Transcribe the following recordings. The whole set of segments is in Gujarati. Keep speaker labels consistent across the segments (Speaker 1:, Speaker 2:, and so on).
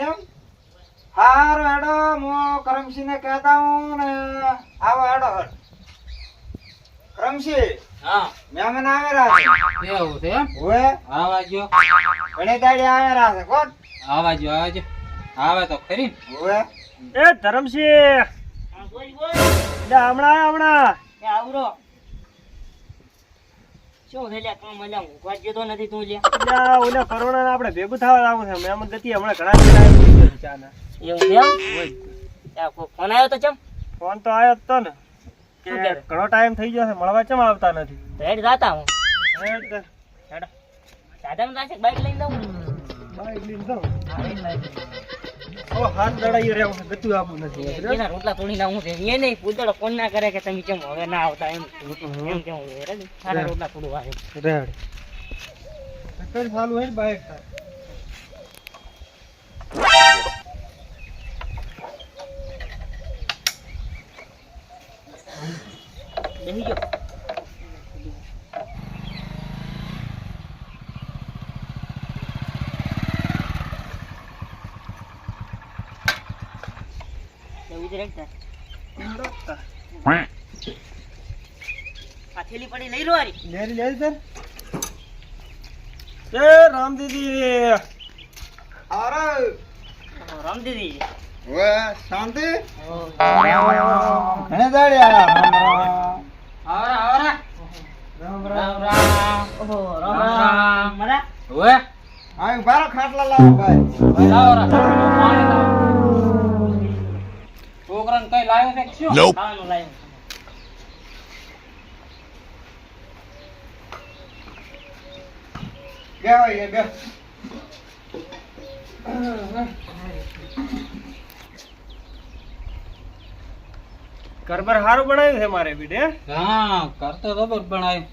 Speaker 1: એમ? હાર હેડો હું કરમસિંહ ને કહેતા હું ને આવો હેડો હેડ. કરમસિંહ
Speaker 2: હા.
Speaker 1: મહેમાન આવેલા છે?
Speaker 2: એવું છે
Speaker 1: ઓએ
Speaker 2: આવા જો.
Speaker 1: ઘણી દાડી આવેલા છે કોણ?
Speaker 2: આવા જો આવા જો. આવે તો ખરી.
Speaker 1: ઓએ
Speaker 3: એ ધરમસિંહ લે હમણાં હમણાં.
Speaker 4: આવરો. શું લ્યા કામ અલ્યા ઊંઘવા જતો નથી તું લ્યા.
Speaker 3: એટલે ઓલે કરોડા આપણે ભેગું થવા છે ગતિ હમણાં ઘણા દિવસ ચાના
Speaker 4: એવું એમ? ત્યાં ફોન આવ્યો તો ચમ?
Speaker 3: ફોન તો આવ્યો જ તો ને કે ઘણો ટાઈમ થઈ ગયો છે મળવા ચમ આવતા નથી.
Speaker 4: હેડ જાતા હું.
Speaker 3: હે
Speaker 4: હેડો. સાધન છે બાઈક લઈને દઉં
Speaker 3: બાઈક લઈને. ઓ હાથ દડાઈ રહ્યો ગતું આપવું નથી
Speaker 4: એના રોટલા તોડી નાખું છે. એ નહીં પૂતળો ફોન ના કરે કે તમે કેમ હવે ના આવતા એમ? એમ કેમ હેડે સારા રોટલા થોડું વાગે
Speaker 3: રેડ કઈ ચાલુ હોય બાઈક થાય.
Speaker 4: ગયો. જ રહેતા આ થેલી પડી લઈ લો હારી
Speaker 3: લેરી લેરી સર. એ રામ દીદી.
Speaker 1: અરે
Speaker 4: રામ દીદી.
Speaker 1: હવે શાંતિ? ઘણી દાડી આયા.
Speaker 2: આવરા આવરા.
Speaker 1: રામ
Speaker 2: રામ. રામ
Speaker 4: ઓહો
Speaker 2: રામ
Speaker 4: રામ
Speaker 2: રામ.
Speaker 4: રામ. મરા
Speaker 2: હવે?
Speaker 1: આવી બારો ખાટલા લાવો ભાઈ.
Speaker 2: લાવો રા છોકરાને કઈ લાવ્યો છે શું?
Speaker 4: ખાવાનું લાવ્યો
Speaker 1: બે હોય બે.
Speaker 3: ગરબર સારું બનાવ્યું છે મારે બીડે
Speaker 2: હા? કરતો રબર બનાવ્યું.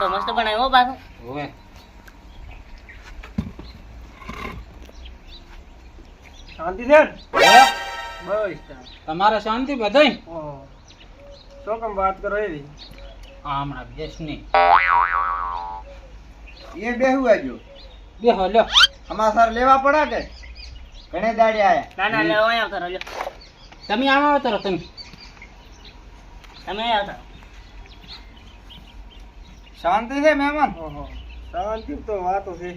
Speaker 4: તો મસ્ત બનાવ્યો હો પાછો.
Speaker 2: હોવે.
Speaker 3: શાંતિ છે.
Speaker 2: તમારે શાંતિ બધાય.
Speaker 3: શું કેમ વાત કરો એવી?
Speaker 2: આ હમણાં બેસ નહીં.
Speaker 1: એ બેહું આજો
Speaker 2: બેહો લ્યો.
Speaker 1: સર લેવા પડે કે? ઘણે દાડી આયા.
Speaker 4: ના ના લેવા આવતા રહો લ્યો.
Speaker 2: તમે આમ આવો તરો તમે
Speaker 4: તમે અહીંયા આવતા
Speaker 1: શાંતિ છે મહેમાન?
Speaker 3: ઓહો શાંતિ તો વાતો છે.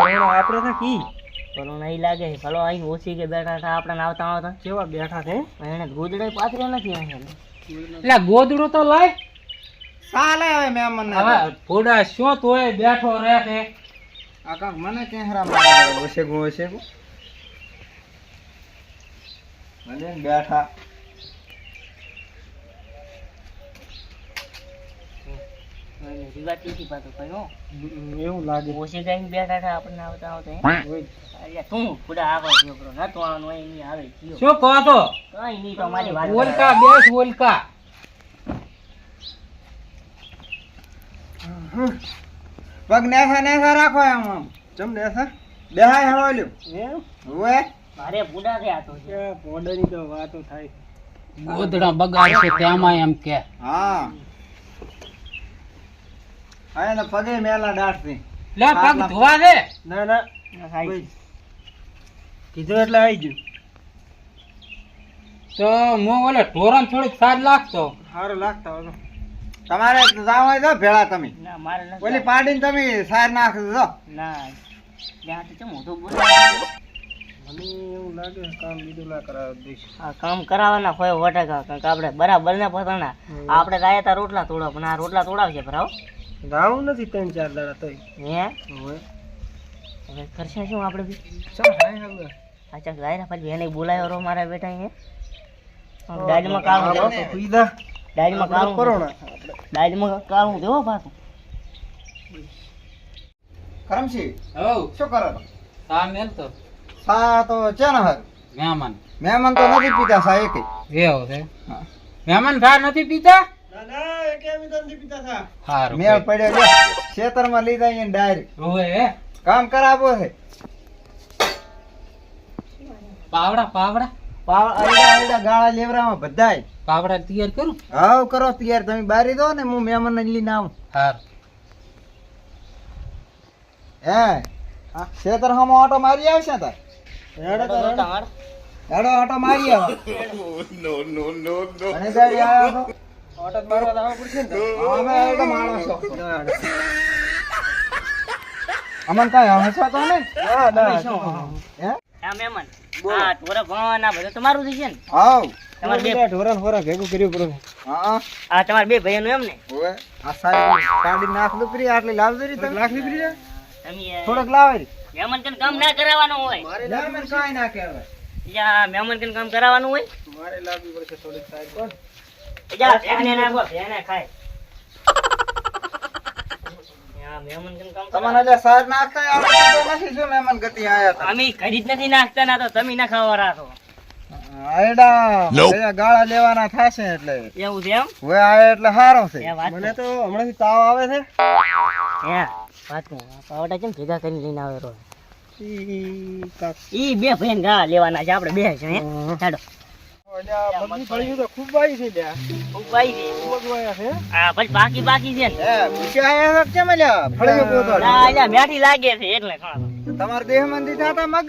Speaker 3: આપણે તો કી
Speaker 4: ભલો નહીં લાગે. ભલો અહીં ઓછી કે બેઠા હતા આપણે આવતા આવતા
Speaker 3: કેવા બેઠા છે?
Speaker 4: એને ગોદડે પાથરે નથી અહીંયા.
Speaker 2: એટલે ગોદડું તો લાય
Speaker 1: ચાલે હવે મહેમાન
Speaker 2: હવે ફોડા શું તોય બેઠો રહે છે?
Speaker 1: આકા મને ચહેરા મારે ઓછે ગો ઓછે બેઠા.
Speaker 4: જીવાતી હતી પાછું કઈ
Speaker 3: એવું લાગે.
Speaker 4: ઓછી કઈ બેઠા હતા આપણને આવતા આવતા એમ.
Speaker 3: હોય.
Speaker 4: અલ્યા તું ખુદા આવો છોકરો નતો આવવાનું હોય નહીં આવે ગયો
Speaker 2: શું કહો તો
Speaker 4: કઈ નહીં તો મારી વાત
Speaker 2: ઓલકા બેસ ઓલકા
Speaker 1: પગ નેસા નેસા રાખો એમ આમ.
Speaker 3: ચમ ને સર
Speaker 1: બેહાય હવાલ્યું
Speaker 3: એમ?
Speaker 1: હવે?
Speaker 4: મારે બુડા થયા તો
Speaker 3: છે. પોડરની તો વાતો થાય.
Speaker 2: ગોદડા બગાડશે તેમાં એમ કે.
Speaker 1: હા. હા પગે મેલા દાટતી
Speaker 2: લે પગ ધોવા દે.
Speaker 3: ના ના. કીધું એટલે આવી ગયું.
Speaker 2: તો હું ઓલે ઢોરણ થોડીક સાર લાગતો.
Speaker 3: સારું લાગતો હતો
Speaker 1: તમારે જાવ હોય તો ભેળા તમે.
Speaker 4: ના મારે નથી
Speaker 1: ઓલી પાડીને તમે સાર નાખજો જો.
Speaker 4: ના ત્યાં તો ચમ મોટું બોલ?
Speaker 3: મને એવું લાગે કામ બીજું ના કરાવે દઈશ.
Speaker 4: આ કામ કરાવવાના હોય વટાકા કારણ આપણે બરાબર ને પોતાના આપણે રાયતા તા રોટલા તોડો પણ આ રોટલા તોડાવશે ભરાવ.
Speaker 3: જાવું નથી ત્રણ ચાર દાડા તોય.
Speaker 4: હે?
Speaker 3: હવે.
Speaker 4: હવે કરશે શું આપણે બી?
Speaker 3: ચાલ હાય હવે.
Speaker 4: અચ્છા ગાયના પછી એને બોલાયો રો મારા બેટા અહીંયા. ડાજમાં કાળું
Speaker 3: કરો તો કીધા
Speaker 4: ડાજમાં કાળું
Speaker 3: કોરોના
Speaker 4: ડાજમાં કાળું દેવો પાછું.
Speaker 1: કરમશી
Speaker 2: હવ
Speaker 1: શું કરો
Speaker 2: સા મેલ તો.
Speaker 1: સા તો છે ને હર.
Speaker 2: મહેમાન.
Speaker 1: મહેમાન તો નથી પીતા સા એકે.
Speaker 2: એવું છે. મહેમાન સા નથી પીતા?
Speaker 3: ના ના
Speaker 1: મેળ પડ્યો જો. ખેતરમાં લીધા અહીંયા ડાયરેક્ટ.
Speaker 2: હવે
Speaker 1: કામ કરાવો છે
Speaker 2: પાવડા પાવડા?
Speaker 1: પાવ આયડા આયડા ગાળા લેવરામાં બધાય.
Speaker 2: પાવડા તૈયાર કરું?
Speaker 1: હાવ કરો તૈયાર. તમે બારી દો ને હું મહેમાન લઈને આવું.
Speaker 2: હાર.
Speaker 1: હે ખેતર હમ ઓટો મારી આવશે તાર?
Speaker 3: હેડો તો હેડો.
Speaker 4: તમાર
Speaker 1: હેડો. ઓટો મારી આવો. અને ગાડી આવ્યો છો
Speaker 3: ઓટો મારવા પડશે ને
Speaker 1: અમે હેડો માણસ અમન કઈ હસવા તો નહીં?
Speaker 3: ના ના.
Speaker 1: હે?
Speaker 4: આ મહેમાન. આ ઢોરા ભણવાના બધું તમારું થઈ છે ને?
Speaker 1: હાવ
Speaker 4: તમારે બે
Speaker 3: તમારે ઢોરણ ભેગું કર્યું પડે.
Speaker 1: હા.
Speaker 4: આ તમારા બે ભાઈઓનું એમ ને?
Speaker 1: ઓવે આ સાહેબ કાઢી નાખ દુકરી આટલી લાવજો રી તમે.
Speaker 3: લાખ લીધી છે
Speaker 4: તમે
Speaker 1: થોડોક લાવે
Speaker 4: મહેમાન કન કામ ના કરાવવાનું હોય.
Speaker 1: ના મને કાંઈ ના કહેવાય
Speaker 4: યા મહેમાન કન કામ કરાવવાનું હોય.
Speaker 3: મારે લાવવી પડશે થોડીક સાઈડ. પર
Speaker 4: જા ભેગને નાખો ભેગને ખાય. યા મહેમાન કન કામ
Speaker 1: તમને
Speaker 4: કરાવવાનું.
Speaker 1: નાખતા આવડતું નથી શું મહેમાન ગતિ આયા હતા
Speaker 4: અમે કરી જ નથી નાખતા ના તો તમે ના ખાવા રાખો
Speaker 1: આયડા ભૈયા ગાળા લેવાના થાશે એટલે.
Speaker 4: એવું છે એમ?
Speaker 1: હવે આયા એટલે સારો છે.
Speaker 3: મને તો હમણાંથી તાવ આવે છે.
Speaker 4: હે વાત કહું, પાવડા કેમ ભેગા કરીને લઈને આવે રો
Speaker 3: ઈ
Speaker 4: બે ભાઈ ગા લેવાના છે. આપણે બે છે હે? ચાલો. બાકી બાકી છે મેઠી લાગે છે એટલે
Speaker 1: દેહ મંદી થાતા મગ?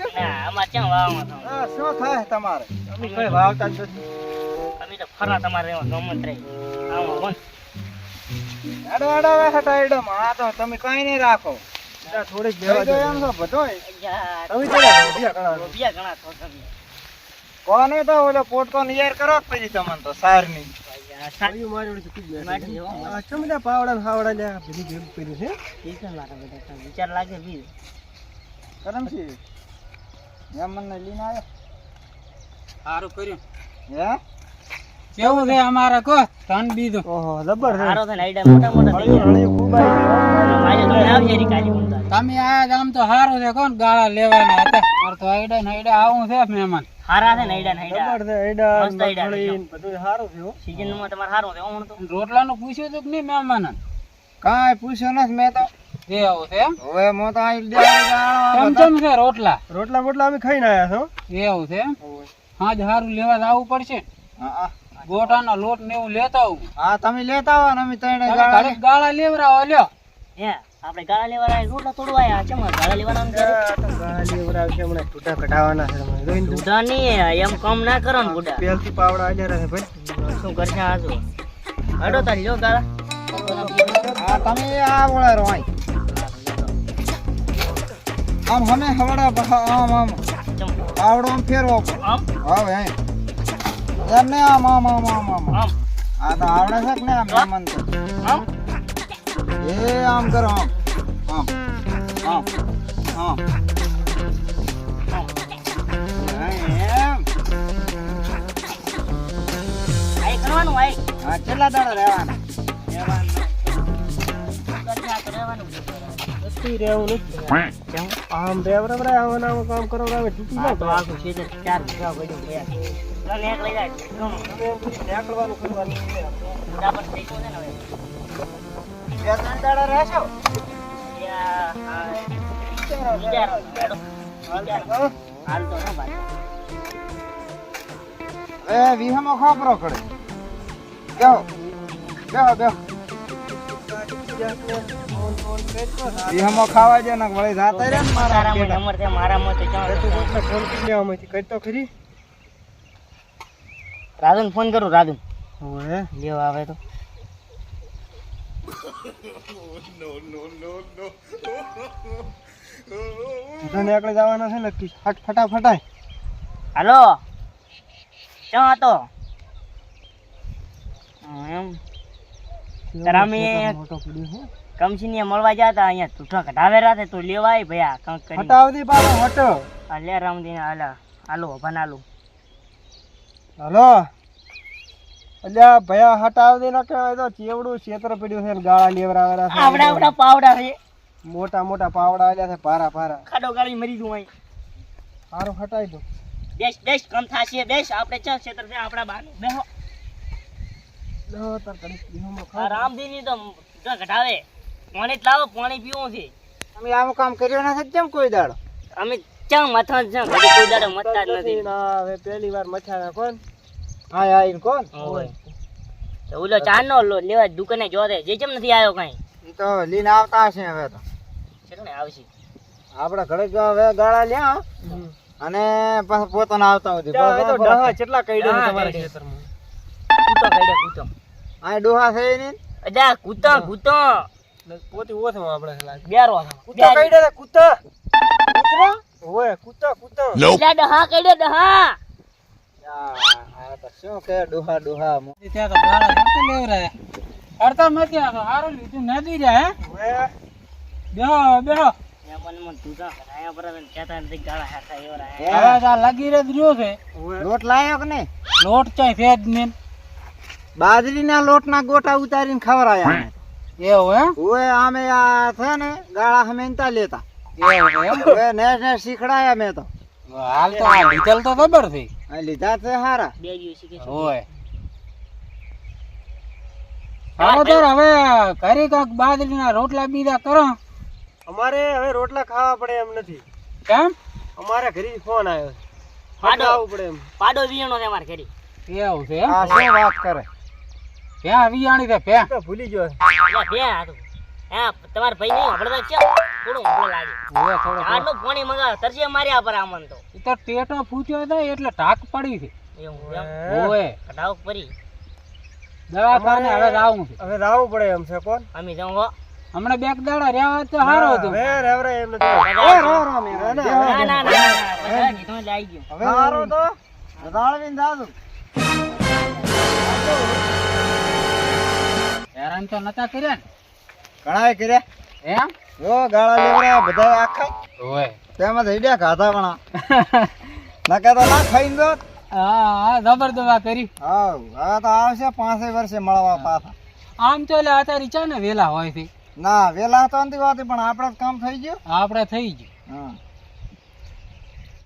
Speaker 1: શું થાય તમારે?
Speaker 3: અમે કઈ વાવતા જ
Speaker 4: અમે તો ફરવા તમારે ગમત રહી. આમાં કોણ
Speaker 1: એડો એડો એડો આ તો તમે કઈ નહીં રાખો.
Speaker 3: થોડીક
Speaker 1: દેવા
Speaker 3: દો
Speaker 1: એમ
Speaker 3: તમે રૂપિયા ઘણા
Speaker 4: રૂપિયા ઘણા થો તમે
Speaker 1: કોને તો ઓલો પોટકો નિયર કરો પછી તમને તો
Speaker 3: સારની છે?
Speaker 1: છે.
Speaker 2: કેવું છે અમારે? કો ધન બીજો.
Speaker 3: ઓહો જબર
Speaker 4: સારો આઈડિયા મોટા મોટા
Speaker 3: ખૂબ આવી
Speaker 2: તમે આ ગામ આમ તો સારું છે. કોણ ગાળા લેવાના હતા? તો આઈડા ને આઈડા આવું છે મહેમાન.
Speaker 4: હારા છે ને આઈડિયા ને આઈડિયા
Speaker 3: જબર છે એડા
Speaker 4: મસ્ત આઈડા
Speaker 3: મગફળી બધું સારું છે
Speaker 4: સીઝનમાં તમારે સારું છે હું તો
Speaker 2: રોટલાનું પૂછ્યું હતું કે નહીં મહેમાન
Speaker 1: કાંઈ પૂછ્યું નથી મેં તો.
Speaker 2: જે આવું છે
Speaker 1: હવે હું તો આઈ
Speaker 2: કેમ છે રોટલા.
Speaker 3: રોટલા બોટલા અમે ખાઈને આયા છો
Speaker 2: એવું છે હા હાજ સારું લેવા આવું પડશે.
Speaker 1: હા.
Speaker 2: ગોટાનો લોટ ને એવું લેતા આવું.
Speaker 1: હા તમે લેતા આવો ને અમે ત્રણે ગાળા
Speaker 2: ગાળા લેવરાવો લ્યો.
Speaker 4: હે આપણે ગાળા લેવાના રોટલા તોડવા આવ્યા ચમ ગાળા લેવાના
Speaker 3: આ છે હમણાં. ટૂટા કઢાવાના છે તમારે. જોઈને તો.
Speaker 4: નહીં એમ કામ ના કરો ને
Speaker 3: પહેલથી પાવડા રહે ભાઈ.
Speaker 4: શું કરશે આ જો હડો તારી જો ગાળા.
Speaker 1: હા તમે આ રહો અહીં. આમ હમે હવડા આમ આમ. આવડો આમ ફેરવો.
Speaker 4: આમ?
Speaker 1: હવે અહીં. એમ ને આમ આમ આમ આમ આમ.
Speaker 4: આમ.
Speaker 1: આ તો આવડે છે ને આમ મહેમાન તો?
Speaker 4: આમ
Speaker 1: એ આમ કરો આમ. આમ. આમ. આમ.
Speaker 4: વિચારો. હાલ
Speaker 1: હા કેટલા દાડા રહેવાના? વિહમો ખાપરો ખડે બેહો બેહો બેહો વિહમો ખાવા દે ને વળી જાતા રે મારા.
Speaker 4: નંબર છે મારામાં તો.
Speaker 3: તું કોકને ફોન કરી લે માંથી કરી તો ખરી.
Speaker 4: રાધુને ફોન કરું રાધુન
Speaker 3: ઓએ
Speaker 4: લેવા આવે તો.
Speaker 3: તને એકલે જવાના છે ને ફટ ફટાફટાય
Speaker 4: હાલો. ક્યાં હતો? એમ. તારા
Speaker 3: મોટો પડ્યો છે?
Speaker 4: કમસીને મળવા ગયા હતા અહીંયા તૂઠા કઢાવે રાતે તો ભયા કરી
Speaker 3: હટો.
Speaker 4: હલો
Speaker 3: અલ્યા ભયા ના કહેવાય ચેવડું ક્ષેત્ર પડ્યું છે ને ગાળા લેવરાવેલા છે.
Speaker 4: આવડા આવડા પાવડા છે.
Speaker 3: મોટા મોટા પાવડા આલ્યા છે ભારા ભારા.
Speaker 4: ખાડો ગાળી મરી જુ અહીં.
Speaker 3: સારું હટાવી દો.
Speaker 4: બેસ બેસ કમ થાશે દેશ આપણે ચા ક્ષેત્ર છે આપણા બાનું. બેહો.
Speaker 3: લો તાર કડીક દીહોમાં
Speaker 4: આ
Speaker 3: ખાઓ.
Speaker 4: તો તૂઠા કઢાવે પાણી જ લાવો પાણી પીવું છે.
Speaker 1: તમે આવું કામ કર્યો નથી કેમ કોઈ દાડો?
Speaker 4: અમે મથા છે? કોઈ દાડે મથતા જ નથી.
Speaker 3: ના, હવે પહેલી વાર મચાવ્યા કોણ?
Speaker 1: હા આવીને કોણ?
Speaker 4: ઓય. ઓલો ચાર નો લો લેવા દુકાને જોરે જે કેમ નથી આવ્યો કઈ.
Speaker 1: ઈ તો લઈને આવતા હશે હવે તો.
Speaker 4: છે ને આવશે.
Speaker 1: આપણે ઘડીક હવે ગાળા લ્યા. અને પાછા પોતાના આવતા હોય
Speaker 3: તો ડહા કેટલા કઈડા
Speaker 4: હા,
Speaker 3: તમારા
Speaker 4: કઈડા.
Speaker 3: ખેતરમાં?
Speaker 4: કૂતો કાઢ્યો કૂતો
Speaker 1: આ ડોહા છે ને
Speaker 4: અજા કૂતો કૂતો
Speaker 3: પોતે ઓછો આપણે લાગે.
Speaker 4: બેરો
Speaker 3: કૂતો કઈડા રે કૂતા કૂતરા? ઓય કૂતો કૂતો
Speaker 4: એટલે ડહા કાઢ્યો ડહા.
Speaker 1: આ તો શું કે ડોહા ડોહા
Speaker 2: ત્યાં તો ગાળા નથી લેવરાયા. અડતા મતી આ તો હારું લીધું નથી રહ્યા હે?
Speaker 3: ઓય
Speaker 2: બેહો બેહો.
Speaker 4: નથી
Speaker 2: રે
Speaker 1: લોટ લાયો કે નહીં?
Speaker 2: લોટ ચાય છે જ નહીં
Speaker 1: બાજરીના લોટના ગોટા ઉતારીને ખવડાયા
Speaker 2: એવું એમ?
Speaker 1: ઓય અમે આ છે ને ગાળા અમે નતા લેતા.
Speaker 2: એવું એમ?
Speaker 1: ને ને શીખડાયા મેં તો.
Speaker 2: હાલ તો આ લીધેલ તો ખબર થઈ
Speaker 1: આ લીધા છે હારા.
Speaker 4: બે દિવસ
Speaker 2: ઓય. હવે ઘરે કાંક બાજરીના રોટલા બીજા કરો.
Speaker 3: અમારે હવે રોટલા ખાવા પડે એમ નથી.
Speaker 2: કેમ?
Speaker 3: અમારે ઘરે ફોન આવ્યો
Speaker 4: પાડો.
Speaker 3: આવવું પડે એમ.
Speaker 4: પાડો વીણો છે અમારે ઘરે.
Speaker 2: એવું છે
Speaker 1: આ શું વાત કરે?
Speaker 2: ત્યાં વિયાણી છે પ્યા
Speaker 3: તો ભૂલી ગયો.
Speaker 4: એટલે બે હાથું. હા તમારા ભાઈ નહીં હમણાં છે થોડું હમણાં લાગે.
Speaker 2: હવે થોડો
Speaker 4: આટલું પાણી મંગાવ. તરસે માર્યા પર આમન તો.
Speaker 2: ઈ તો ટેટો ફૂટ્યો હતો એટલે ઢાક પડી છે. ઓય.
Speaker 4: કઢાવ પરી?
Speaker 2: દવાખાને હવે જાવું છે.
Speaker 3: હવે રાવવું પડે એમ છે કોણ?
Speaker 4: અમે જાઉં હો.
Speaker 2: હમણાં બે દાડા રહ્યા તો સારું હતો.
Speaker 3: હવે રેવરે એમ નથી
Speaker 1: એ રો રો મેરા.
Speaker 3: ના, ના,
Speaker 4: ના ના ના ના બધા કીધું એટલે આવી ગયું.
Speaker 1: હવે હારું તો જાજો.
Speaker 2: હેરાન તો નતા કર્યા
Speaker 1: ઘણાય કર્યા.
Speaker 2: એમ?
Speaker 1: જો ગાળા લેવડા બધા આખા.
Speaker 2: ઓય.
Speaker 1: તેમાં હેડ્યા ખાધા પણ. નકા તો ના ખાઈ દો
Speaker 2: હા હા જબર દવા કરી.
Speaker 1: હા હા તો આવશે પાંચે વર્ષે મળવા પાછા.
Speaker 2: આમ તો એટલે અત્યારે ચા ને વેલા હોય છે.
Speaker 1: ના વેલા તો નથી હોતી પણ આપણે કામ થઈ ગયું.
Speaker 2: આપણે થઈ ગયું.
Speaker 1: હા.